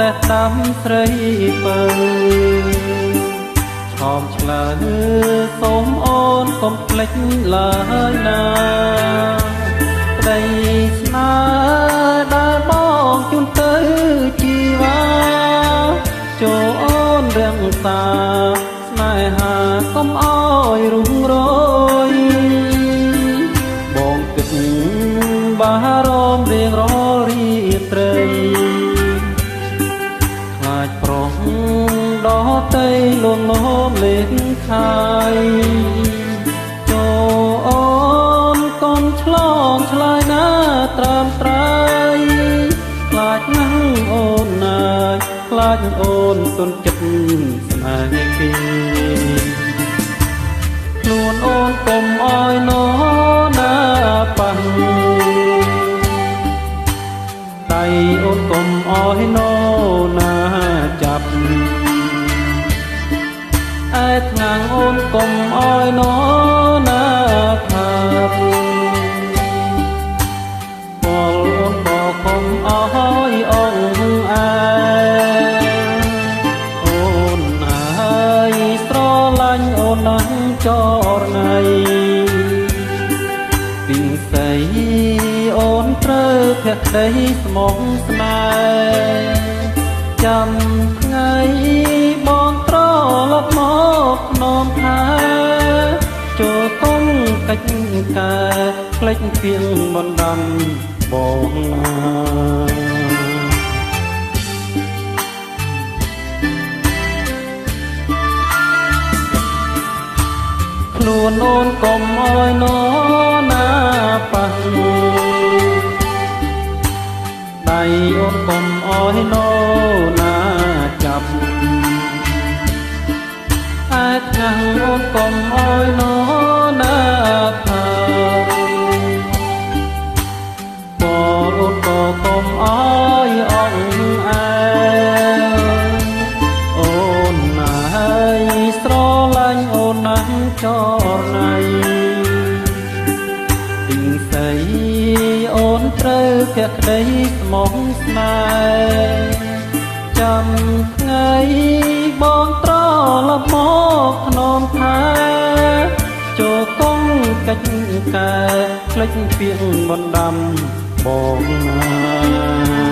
ដែលដាំស្រីពើឆោមឆ្លើយសូមអូនកុំភ្លេចឡើយណាក្តីស្នេហ៍ដែលបងជូនទៅជីវ៉ាចូលអូនរាំងសាស្នេហាកុំអោយរុងរយបងគិតបារ ចប្រុសដល់ទៅលងលោមលេងខាយចូលអូនកុំឆ្លងឆ្លើយណាត្រាំត្រៃខ្លាចណាស់អូនណាយខ្លាចអូនទុនចិត្តស្នេហ៍គេខ្លួនអូនកុំអោយណណាប៉ះដៃអូនកុំអោយណណា ថ្ងៃងអូនកុំអោយណណាខាប់ពលអូនក៏កុំអោយអងអែអូនហើយស្រឡាញ់អូនណាស់ចរណៃពីងស្អីអូនត្រូវភក្តីស្មងស្នេហ៍ចាំថ្ងៃ បងត្រឡប់មកក្នុងខែចូលកុំកិច្ចការផ្លេចពីងបណ្ដំបងណាខ្លួនអូនកុំអើយណណា ចរណៃទីងស្អីអូនត្រូវភក្តីស្មងស្នេហ៍ចាំថ្ងៃបងត្រឡប់មកក្នុងខែចូលកងកិច្ចការផ្លេចពីងបណ្ដាំបងណា